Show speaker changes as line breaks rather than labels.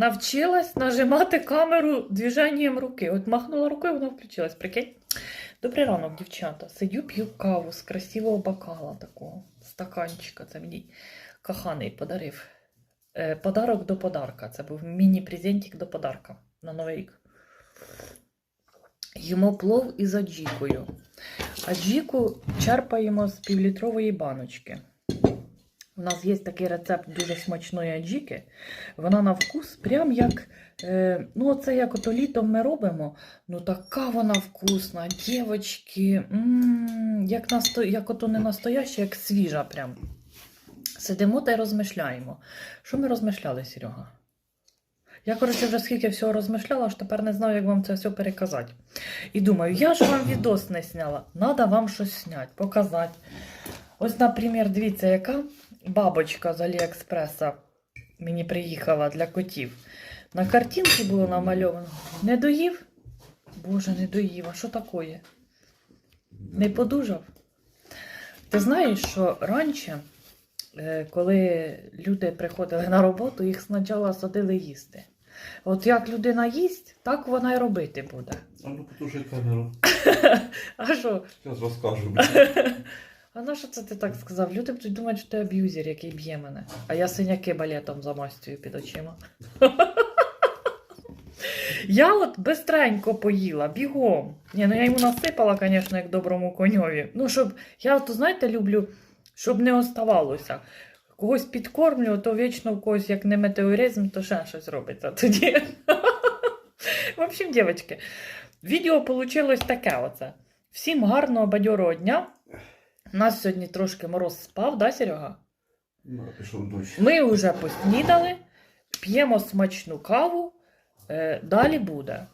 Навчилась нажимати камеру движенням руки. От махнула рукою, вона включилась. Прикинь. Добрий ранок, дівчата. Сидю, п'ю каву з красивого бокала такого, стаканчика. Це мені коханий подарив. Е, подарок до подарка. Це був міні-презентик до подарка на Новий рік. Їмо плов із аджікою. Аджіку черпаємо з півлітрової баночки. У нас є такий рецепт дуже смачної аджіки. Вона на вкус, прям як, е, ну оце як ото літом ми робимо. Ну така вона вкусна, дівочки, як, насто... як ото не настояща, як свіжа прям. Сидимо та й розмишляємо. Що ми розмишляли, Серега? Я, коротше, вже скільки всього розмишляла, аж тепер не знаю, як вам це все переказати. І думаю, я ж вам відос не сняла. Надо вам щось зняти, показати. Ось, наприклад, дивіться, яка бабочка з Аліекспреса мені приїхала для котів. На картинці було намальовано. Не доїв? Боже, не доїв. А що таке? Не подужав? Ти знаєш, що раніше, е, коли люди приходили на роботу, їх спочатку садили їсти. От як людина їсть, так вона й робити буде.
А ну потуши камеру.
А що?
Зараз розкажу.
А на що це ти так сказав? Люди будуть думати, що ти аб'юзер, який б'є мене. А я синяки балетом замастюю під очима. Я от бистренько поїла, бігом. Ні, ну я йому насипала, звісно, як доброму коньові. Ну, щоб я, от, знаєте, люблю, щоб не оставалося. Когось підкормлю, то вічно в когось, як не метеоризм, то ще щось робиться тоді. В общем, дівчатки, відео вийшло таке оце. Всім гарного бадьорого дня. У нас сьогодні трошки мороз спав, да, Серега?
Ну, пішов дощ.
Ми вже поснідали, п'ємо смачну каву. Е, далі буде.